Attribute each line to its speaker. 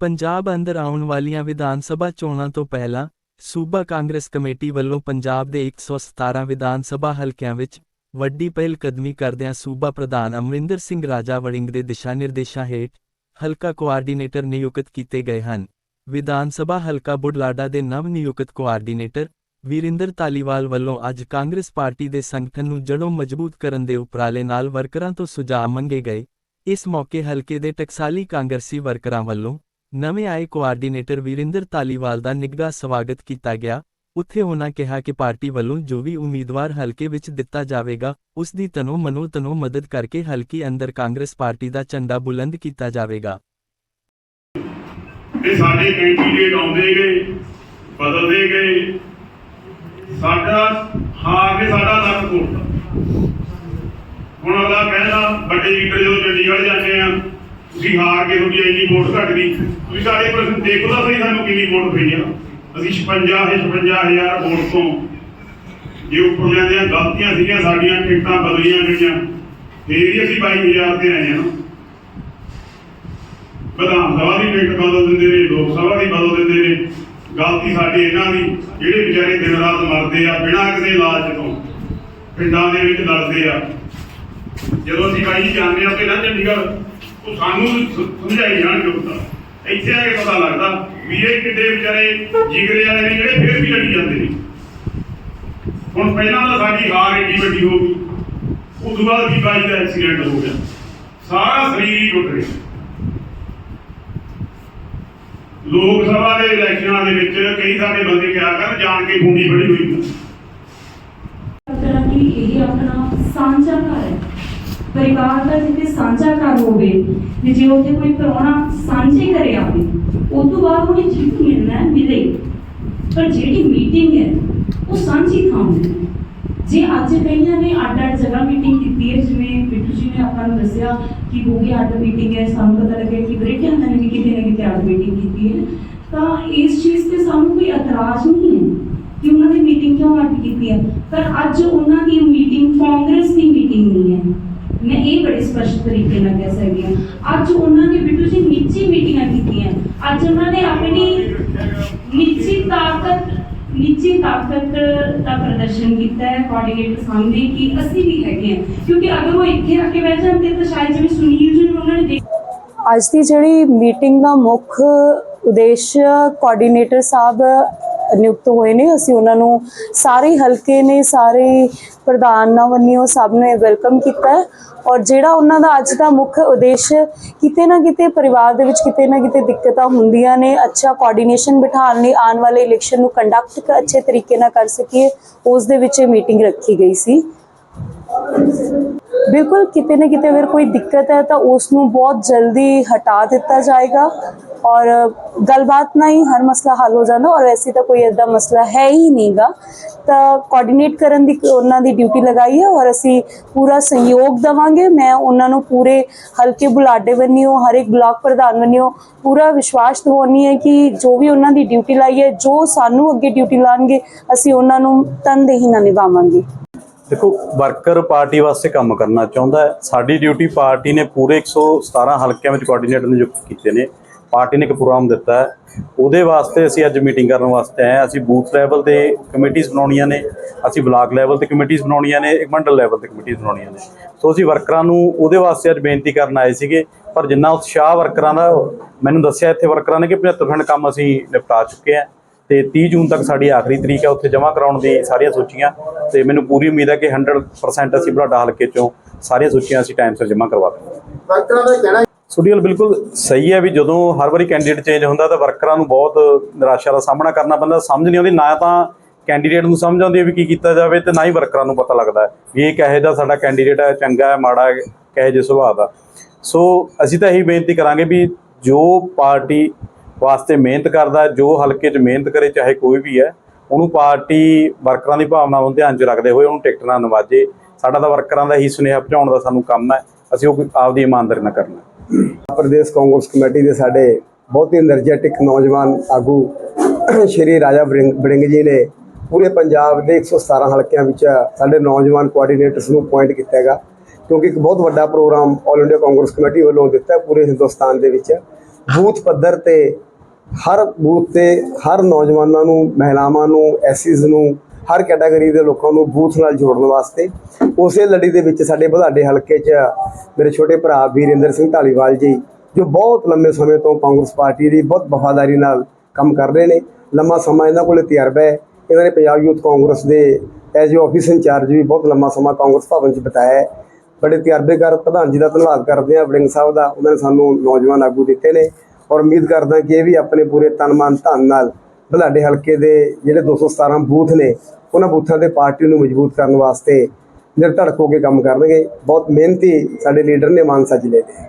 Speaker 1: ਪੰਜਾਬ ਅੰਦਰ ਆਉਣ ਵਾਲੀਆਂ ਵਿਧਾਨ ਸਭਾ ਚੋਣਾਂ ਤੋਂ ਪਹਿਲਾਂ ਸੂਬਾ ਕਾਂਗਰਸ ਕਮੇਟੀ ਵੱਲੋਂ ਪੰਜਾਬ ਦੇ 117 ਵਿਧਾਨ ਸਭਾ ਹਲਕਿਆਂ ਵਿੱਚ ਵੱਡੀ ਪਹਿਲ ਕਦਮੀ ਕਰਦਿਆਂ ਸੂਬਾ ਪ੍ਰਧਾਨ ਅਮਰਿੰਦਰ ਸਿੰਘ ਰਾਜਾ ਵੜਿੰਗ ਦੇ ਦਿਸ਼ਾ ਨਿਰਦੇਸ਼ਾਂ ਹੇਠ ਹਲਕਾ ਕੋਆਰਡੀਨੇਟਰ ਨਿਯੁਕਤ ਕੀਤੇ ਗਏ ਹਨ। ਵਿਧਾਨ ਸਭਾ ਹਲਕਾ ਬੁਢਲਾਡਾ ਦੇ ਨਵ ਨਿਯੁਕਤ ਕੋਆਰਡੀਨੇਟਰ ਵੀਰਿੰਦਰ ਤਾਲੀਵਾਲ ਵੱਲੋਂ ਅੱਜ ਕਾਂਗਰਸ ਪਾਰਟੀ ਦੇ ਸੰਗਠਨ ਨੂੰ ਜੜੋਂ ਮਜ਼ਬੂਤ ਕਰਨ ਦੇ ਉਪਰਾਲੇ ਨਾਲ ਵਰਕਰਾਂ ਤੋਂ ਸੁਝਾਅ ਮੰਗੇ ਗਏ। ਇਸ ਮੌਕੇ ਹਲਕੇ ਦੇ ਟਕਸਾਲੀ ਕਾਂਗਰਸੀ ਵਰਕਰਾਂ ਵੱਲੋਂ ਨਵੇਂ ਆਏ ਕੋਆਰਡੀਨੇਟਰ ਵੀਰਿੰਦਰ ਤਾਲੀਵਾਲ ਦਾ ਨਿੱਘਾ ਸਵਾਗਤ ਕੀਤਾ ਗਿਆ। ਉੱਥੇ ਉਹਨਾਂ ਕਿਹਾ ਕਿ ਪਾਰਟੀ ਵੱਲੋਂ ਜੋ ਵੀ ਉਮੀਦਵਾਰ ਹਲਕੇ ਵਿੱਚ ਦਿੱਤਾ ਜਾਵੇਗਾ, ਉਸ ਦੀ ਤਨੋ ਮਨੋ ਤਨੋ ਮਦਦ ਕਰਕੇ ਹਲਕੀ ਅੰਦਰ ਕਾਂਗਰਸ ਪਾਰਟੀ ਦਾ ਝੰਡਾ ਬੁਲੰਦ ਕੀਤਾ ਜਾਵੇਗਾ।
Speaker 2: ਇਹ ਸਾਡੇ ਕੈਂਡੀਡੇਟ ਆਉਂਦੇ ਗਏ, ਬਦਲਦੇ ਗਏ। ਸਾਡਾ ਹਾਰ ਕੇ ਸਾਡਾ ਲੱਕ ਘੁੱਟਦਾ। ਹੁਣ ਅਗਲਾ ਕਹਿੰਦਾ ਵੱਡੇ ਲੀਡਰ ਜਦੋਂ ਚੰਡੀਗੜ੍ਹ ਜਾਂਦੇ ਆ ਤੁਸੀਂ ਹਾਰ ਕੇ ਤੁਹਾਡੀ ਇੰਨੀ ਵੋਟ ਘਟ ਗਈ ਤੁਸੀਂ ਸਾਡੇ ਪਰ ਦੇਖੋ ਤਾਂ ਸਹੀ ਸਾਨੂੰ ਕਿੰਨੀ ਵੋਟ ਪਈ ਆ। ਅਸੀਂ 56 56000 ਵੋਟ ਤੋਂ। ਜੇ ਉੱਪਰਲਿਆਂ ਦੀਆਂ ਗਲਤੀਆਂ ਸੀਗੀਆਂ, ਸਾਡੀਆਂ ਟਿਕਟਾਂ ਬਦਲੀਆਂ ਗਈਆਂ। ਫੇਰ ਹੀ ਅਸੀਂ 22000 ਤੇ ਆਏ ਆ ਵਿਧਾਨ ਸਭਾ ਦੀ ਟਿਕਟ ਬਦਲ ਦਿੰਦੇ ਨੇ, ਲੋਕ ਸਭਾ ਦੀ ਬਦਲ ਦਿੰਦੇ ਨੇ। ਗਲਤੀ ਸਾਡੀ ਇਹਨਾਂ ਦੀ, ਜਿਹੜੇ ਵਿਚਾਰੇ ਦਿਨ ਰਾਤ ਮਰਦੇ ਆ, ਬਿਨਾਂ ਕਿਸੇ ਇਲਾਜ ਤੋਂ। ਪਿੰਡਾਂ ਦੇ ਵਿੱਚ ਲੜਦੇ ਆ। ਜਦੋਂ ਅਸੀਂ ਬਾਈ ਜਾਂਦੇ ਆ, ਤੇ ਨਾ ਚੰਡੀਗੜ੍ਹ ਉਹ ਸਾਨੂੰ ਸਮਝਾਈ ਜਾਣ ਜੁਗਤਾ ਇੱਥੇ ਆ ਕੇ ਪਤਾ ਲੱਗਦਾ ਵੀ ਇਹ ਕਿੱਡੇ ਵਿਚਾਰੇ ਜਿਗਰੇ ਵਾਲੇ ਨੇ, ਜਿਹੜੇ ਫਿਰ ਵੀ ਲੜੀ ਜਾਂਦੇ ਨੇ। ਹੁਣ ਪਹਿਲਾਂ ਤਾਂ ਸਾਡੀ ਹਾਰ ਏਡੀ ਵੱਡੀ ਹੋ ਗਈ। ਉਸ ਤੋਂ ਬਾਅਦ ਵੀ ਬਾਈ ਦਾ ਐਕਸੀਡੈਂਟ ਹੋ ਗਿਆ। ਸਾਰਾ ਸਰੀਰ ਹੀ ਟੁੱਟ ਗਿਆ ਲੋਕ ਸਭਾ ਦੇ ਇਲੈਕਸ਼ਨਾਂ ਦੇ ਵਿੱਚ ਕਈ ਸਾਡੇ ਬੰਦੇ ਕਿਹਾ ਕਰਨ, ਜਾਣ ਕੇ ਖੂੰਡੀ ਫੜੀ ਹੋਈ।
Speaker 3: ਕਿ, ਇਹ ਆਪਣਾ ਸਾਂਝਾ ਘਰ ਹੈ। ਪਰਿਵਾਰ ਦਾ ਜਿੱਥੇ ਸਾਂਝਾ ਘਰ ਹੋਵੇ ਤੇ ਜੇ ਉੱਥੇ ਕੋਈ ਪ੍ਰਾਹੁਣਾ ਸਾਂਝੇ ਘਰੇ ਆਵੇ ਉਸ ਤੋਂ ਬਾਅਦ ਉਹਨੇ ਜਿਹਨੂੰ ਮਿਲਣਾ ਹੈ, ਮਿਲੇ ਪਰ ਜਿਹੜੀ ਮੀਟਿੰਗ ਹੈ ਉਹ ਸਾਂਝੀ ਥਾਂ ਹੁੰਦੀ ਹੈ ਜੇ ਅੱਜ ਕਈਆਂ ਨੇ ਅੱਡ ਅੱਡ ਜਗ੍ਹਾ ਮੀਟਿੰਗ ਕੀਤੀ ਹੈ ਜਿਵੇਂ ਬਿੱਟੂ ਜੀ ਨੇ ਆਪਾਂ ਨੂੰ ਦੱਸਿਆ ਕਿ ਹੋ ਗਈ ਅੱਡ ਮੀਟਿੰਗ ਹੈ ਸਾਨੂੰ ਪਤਾ ਲੱਗਿਆ ਕਿ ਬ੍ਰਿਟਨ ਨੇ ਵੀ ਕਿਤੇ ਨਾ ਕਿਤੇ ਅੱਡ ਮੀਟਿੰਗ ਕੀਤੀ ਹੈ ਤਾਂ ਇਸ ਚੀਜ਼ ਤੇ ਸਾਨੂੰ ਕੋਈ ਇਤਰਾਜ਼ ਨਹੀਂ ਹੈ ਕਿ ਉਹਨਾਂ ਦੀ ਮੀਟਿੰਗ ਕਿਉਂ ਅੱਡ ਕੀਤੀ ਹੈ ਪਰ ਅੱਜ ਉਹਨਾਂ ਦੀ ਮੀਟਿੰਗ ਕਾਂਗਰਸ ਦੀ ਮੀਟਿੰਗ ਨਹੀਂ ਹੈ ਮੈਂ ਇਹ ਬੜੇ ਸਪਸ਼ਟ ਤਰੀਕੇ ਨਾਲ ਕਹਿ ਸਕਦੀ ਹਾਂ। ਅੱਜ ਉਹਨਾਂ ਨੇ ਬਿੱਟੂ ਜੀ ਨਿੱਜੀ ਮੀਟਿੰਗਾਂ ਕੀਤੀਆਂ। ਅੱਜ ਉਹਨਾਂ ਨੇ ਆਪਣੀ ਨਿੱਜੀ ਤਾਕਤ ਨਿੱਜੀ ਤਾਕਤ ਦਾ ਪ੍ਰਦਰਸ਼ਨ ਕੀਤਾ ਹੈ ਕੋਆਰਡੀਨੇਟਰ ਸਾਹਮਣੇ ਕਿ ਅਸੀਂ ਵੀ ਹੈਗੇ ਹਾਂ। ਕਿਉਂਕਿ ਅਗਰ ਉਹ ਇੱਥੇ ਆ ਕੇ ਬਹਿ ਜਾਂਦੇ ਤਾਂ ਸ਼ਾਇਦ ਜਿਵੇਂ ਸੁਨੀਲ ਜੀ ਨੂੰ ਉਹਨਾਂ ਨੇ
Speaker 4: ਅੱਜ ਦੀ ਜਿਹੜੀ ਮੀਟਿੰਗ ਦਾ ਮੁੱਖ ਉਦੇਸ਼ ਕੋਆਰਡੀਨੇਟਰ ਸਾਹਿਬ ਨਿਯੁਕਤ ਹੋਏ ਨੇ, ਅਸੀਂ ਉਹਨਾਂ ਨੂੰ ਸਾਰੇ ਹਲਕੇ ਨੇ, ਸਾਰੇ ਪ੍ਰਧਾਨ ਪ੍ਰਧਾਨਾਂ ਵੱਲੋਂ ਸਭ ਨੇ ਵੈਲਕਮ ਕੀਤਾ ਹੈ। ਔਰ ਜਿਹੜਾ ਉਹਨਾਂ ਦਾ ਅੱਜ ਦਾ ਮੁੱਖ ਉਦੇਸ਼ ਕਿਤੇ ਨਾ ਕਿਤੇ ਪਰਿਵਾਰ ਦੇ ਵਿੱਚ ਕਿਤੇ ਨਾ ਕਿਤੇ ਦਿੱਕਤਾਂ ਹੁੰਦੀਆਂ ਨੇ, ਅੱਛਾ ਕੋਆਰਡੀਨੇਸ਼ਨ ਬਿਠਾਉਣ ਲਈ, ਆਉਣ ਵਾਲੇ ਇਲੈਕਸ਼ਨ ਨੂੰ ਕੰਡਕਟ ਅੱਛੇ ਤਰੀਕੇ ਨਾਲ ਕਰ ਸਕੀਏ, ਉਸ ਦੇ ਵਿੱਚ ਇਹ ਮੀਟਿੰਗ ਰੱਖੀ ਗਈ ਸੀ। ਬਿਲਕੁਲ ਕਿਤੇ ਨਾ ਕਿਤੇ ਅਗਰ ਕੋਈ ਦਿੱਕਤ ਹੈ ਤਾਂ ਉਸ ਨੂੰ ਬਹੁਤ ਜਲਦੀ ਹਟਾ ਦਿੱਤਾ ਜਾਏਗਾ। ਔਰ ਗੱਲਬਾਤ ਨਾਲ ਹੀ ਹਰ ਮਸਲਾ ਹੱਲ ਹੋ ਜਾਂਦਾ ਔਰ ਵੈਸੇ ਤਾਂ ਕੋਈ ਐਡਾ ਮਸਲਾ ਹੈ ਹੀ ਨਹੀਂਗਾ। ਤਾਂ ਕੋਆਰਡੀਨੇਟ ਕਰਨ ਦੀ ਉਹਨਾਂ ਦੀ ਡਿਊਟੀ ਲਗਾਈ ਹੈ ਔਰ ਅਸੀਂ ਪੂਰਾ ਸਹਿਯੋਗ ਦਵਾਂਗੇ। ਮੈਂ ਉਹਨਾਂ ਨੂੰ ਪੂਰੇ ਹਲਕੇ ਬੁਲਾਡੇ ਬੰਨਿਓ, ਹਰ ਇੱਕ ਬਲਾਕ ਪ੍ਰਧਾਨ ਬੰਨਿਓ, ਪੂਰਾ ਵਿਸ਼ਵਾਸ ਦਿਵਾਉਣੀ ਹੈ ਕਿ ਜੋ ਵੀ ਉਹਨਾਂ ਦੀ ਡਿਊਟੀ ਲਾਈ ਹੈ, ਜੋ ਸਾਨੂੰ ਅੱਗੇ ਡਿਊਟੀ ਲਾਣਗੇ, ਅਸੀਂ ਉਹਨਾਂ ਨੂੰ ਤਨਦੇਹੀ ਨਾਲ ਨਿਭਾਵਾਂਗੇ।
Speaker 5: ਦੇਖੋ ਵਰਕਰ ਪਾਰਟੀ ਵਾਸਤੇ ਕੰਮ ਕਰਨਾ ਚਾਹੁੰਦਾ ਹੈ। ਸਾਡੀ ਡਿਊਟੀ ਪਾਰਟੀ ਨੇ ਪੂਰੇ 117 ਹਲਕਿਆਂ ਵਿੱਚ ਕੋਆਰਡੀਨੇਟਰ ਨਿਯੁਕਤ ਕੀਤੇ ਨੇ। ਪਾਰਟੀ ਨੇ ਇੱਕ ਪ੍ਰੋਗਰਾਮ ਦਿੱਤਾ ਹੈ। ਉਹਦੇ ਵਾਸਤੇ ਅਸੀਂ ਅੱਜ ਮੀਟਿੰਗ ਕਰਨ ਵਾਸਤੇ ਆਏ ਅਸੀਂ ਬੂਥ ਲੈਵਲ ਤੇ ਕਮੇਟੀਆਂ ਬਣਾਉਣੀਆਂ ਨੇ। ਅਸੀਂ ਬਲਾਕ ਲੈਵਲ ਤੇ ਕਮੇਟੀਆਂ ਬਣਾਉਣੀਆਂ ਨੇ। ਇੱਕ ਮੰਡਲ ਲੈਵਲ ਤੇ ਕਮੇਟੀਆਂ ਬਣਾਉਣੀਆਂ ਨੇ। ਸੋ ਅਸੀਂ ਵਰਕਰਾਂ ਨੂੰ ਉਹਦੇ ਵਾਸਤੇ ਅੱਜ ਬੇਨਤੀ ਕਰਨ ਆਏ ਸੀਗੇ। ਪਰ ਜਿੰਨਾ ਉਤਸ਼ਾਹ ਵਰਕਰਾਂ ਦਾ, ਮੈਨੂੰ ਦੱਸਿਆ ਇੱਥੇ ਵਰਕਰਾਂ ਨੇ ਕਿ 75% ਕੰਮ ਅਸੀਂ ਨਿਪਟਾ ਚੁੱਕੇ ਹਾਂ। ਤੇ 30 ਜੂਨ ਤੱਕ ਸਾਡੀ ਆਖਰੀ ਤਰੀਕ ਹੈ ਉੱਥੇ ਜਮ੍ਹਾਂ ਕਰਾਉਣ ਦੀ ਸਾਰੀਆਂ ਸੂਚੀਆਂ ਤੇ ਮੈਨੂੰ ਪੂਰੀ ਉਮੀਦ ਹੈ ਕਿ 100% ਅਸੀਂ ਬਲਾਡਾ ਹਲਕੇ ਚੋਂ ਸਾਰੀਆਂ ਸੂਚੀਆਂ ਅਸੀਂ ਟਾਈਮ ਸਿਰ ਜਮ੍ਹਾਂ ਕਰਵਾ ਦੇਵਾਂਗੇ।
Speaker 6: ਵਰਕਰਾਂ ਦਾ ਕਹਿਣਾ
Speaker 5: ਸੁਡੀਅਲ ਬਿਲਕੁਲ ਸਹੀ ਹੈ ਵੀ ਜਦੋਂ ਹਰ ਵਾਰੀ ਕੈਂਡੀਡੇਟ ਚੇਂਜ ਹੁੰਦਾ ਤਾਂ ਵਰਕਰਾਂ ਨੂੰ ਬਹੁਤ ਨਿਰਾਸ਼ਾ ਦਾ ਸਾਹਮਣਾ ਕਰਨਾ ਪੈਂਦਾ ਸਮਝ ਨਹੀਂ ਆਉਂਦੀ ਨਾ ਤਾਂ ਕੈਂਡੀਡੇਟ ਨੂੰ ਸਮਝ ਆਉਂਦੀ ਹੈ ਵੀ ਕੀ ਕੀਤਾ ਜਾਵੇ ਤੇ ਨਾ ਹੀ ਵਰਕਰਾਂ ਨੂੰ ਪਤਾ ਲੱਗਦਾ ਹੈ ਵੀ ਇਹ ਕਹੇ ਦਾ ਸਾਡਾ ਕੈਂਡੀਡੇਟ ਹੈ ਚੰਗਾ ਹੈ ਮਾੜਾ ਹੈ ਕਹੇ ਜੇ ਸੁਭਾਅ ਦਾ। ਸੋ ਅਸੀਂ ਤਾਂ ਇਹੀ ਬੇਨਤੀ ਕਰਾਂਗੇ ਵੀ ਜੋ ਪਾਰਟੀ ਵਾਸਤੇ ਮਿਹਨਤ ਕਰਦਾ ਜੋ ਹਲਕੇ 'ਚ ਮਿਹਨਤ ਕਰੇ, ਚਾਹੇ ਕੋਈ ਵੀ ਹੈ, ਉਹਨੂੰ ਪਾਰਟੀ ਵਰਕਰਾਂ ਦੀ ਭਾਵਨਾ ਨੂੰ ਧਿਆਨ 'ਚ ਰੱਖਦੇ ਹੋਏ ਉਹਨੂੰ ਟਿਕਟ ਨਾ ਨਵਾਜੇ। ਸਾਡਾ ਤਾਂ ਵਰਕਰਾਂ ਦਾ ਹੀ ਸੁਨੇਹਾ ਪਹੁੰਚਾਉਣ ਦਾ ਸਾਨੂੰ ਕੰਮ ਹੈ, ਅਸੀਂ ਉਹ ਆਪਦੀ ਇਮਾਨਦਾਰੀ ਨਾਲ ਕਰਨਾ
Speaker 6: ਪ੍ਰਦੇਸ਼ ਕਾਂਗਰਸ ਕਮੇਟੀ ਦੇ ਸਾਡੇ ਬਹੁਤ ਹੀ એનર્ਜੈਟਿਕ ਨੌਜਵਾਨ ਆਗੂ ਸ਼੍ਰੀ ਰਾਜਾ ਬੜਿੰਗ ਜੀ ਨੇ ਪੂਰੇ ਪੰਜਾਬ ਦੇ 117 ਹਲਕਿਆਂ ਵਿੱਚ ਸਾਡੇ ਨੌਜਵਾਨ ਕੋਆਰਡੀਨੇਟਰਸ ਨੂੰ ਅਪਾਇੰਟ ਕੀਤਾ ਹੈਗਾ। ਕਿਉਂਕਿ ਇੱਕ ਬਹੁਤ ਵੱਡਾ programme all India Congress committee ਵੱਲੋਂ ਦਿੱਤਾ ਪੂਰੇ ਹਿੰਦੁਸਤਾਨ ਦੇ ਵਿੱਚ। ਬੂਥ ਪੱਧਰ ਤੇ ਹਰ ਬੂਥ ਤੇ ਹਰ ਨੌਜਵਾਨਾਂ ਨੂੰ, ਮਹਿਲਾਵਾਂ ਨੂੰ ਐਸਿਸ ਨੂੰ, ਹਰ ਕੈਟਾਗਰੀ ਦੇ ਲੋਕਾਂ ਨੂੰ ਬੂਥ ਨਾਲ ਜੋੜਨ ਵਾਸਤੇ ਉਸੇ ਲੜੀ ਦੇ ਵਿੱਚ ਸਾਡੇ ਬਧਾਡੇ ਹਲਕੇ 'ਚ ਮੇਰੇ ਛੋਟੇ ਭਰਾ ਵੀਰਿੰਦਰ ਸਿੰਘ ਢਾਲੀਵਾਲ ਜੀ, ਜੋ ਬਹੁਤ ਲੰਮੇ ਸਮੇਂ ਤੋਂ ਕਾਂਗਰਸ ਪਾਰਟੀ ਦੀ ਬਹੁਤ ਵਫਾਦਾਰੀ ਨਾਲ ਕੰਮ ਕਰ ਰਹੇ ਨੇ। ਲੰਮਾ ਸਮਾਂ ਇਹਨਾਂ ਕੋਲੇ ਤਜਰਬਾ ਹੈ। ਇਹਨਾਂ ਨੇ ਪੰਜਾਬ ਯੂਥ ਕਾਂਗਰਸ ਦੇ ਐਜ਼ ਆਫਿਸ ਇੰਚਾਰਜ ਵੀ ਬਹੁਤ ਲੰਮਾ ਸਮਾਂ ਕਾਂਗਰਸ ਭਵਨ 'ਚ ਬਿਤਾਇਆ ਹੈ। ਬੜੇ ਤਜਰਬੇਕਾਰ ਪ੍ਰਧਾਨ ਜੀ ਦਾ ਧੰਨਵਾਦ ਕਰਦੇ ਹਾਂ। ਵੜਿੰਗ ਸਾਹਿਬ ਦਾ, ਉਹਨਾਂ ਨੇ ਸਾਨੂੰ ਨੌਜਵਾਨ ਆਗੂ ਦਿੱਤੇ ਨੇ। ਔਰ ਉਮੀਦ ਕਰਦਾ ਕਿ ਇਹ ਵੀ ਆਪਣੇ ਪੂਰੇ ਤਨ ਮਨ ਧਨ ਨਾਲ ਬਲਾਡੇ ਹਲਕੇ ਦੇ ਜਿਹੜੇ 217 ਬੂਥ ਨੇ, ਉਹਨਾਂ ਬੂਥਾਂ ਤੇ ਪਾਰਟੀ ਨੂੰ ਮਜ਼ਬੂਤ ਕਰਨ ਵਾਸਤੇ ਨਿਰਧੜਕ ਹੋ ਕੇ ਕੰਮ ਕਰਨਗੇ। ਬਹੁਤ ਮਿਹਨਤੀ ਸਾਡੇ ਲੀਡਰ ਨੇ ਮਾਨਸਾ ਜ਼ਿਲ੍ਹੇ ਦੇ।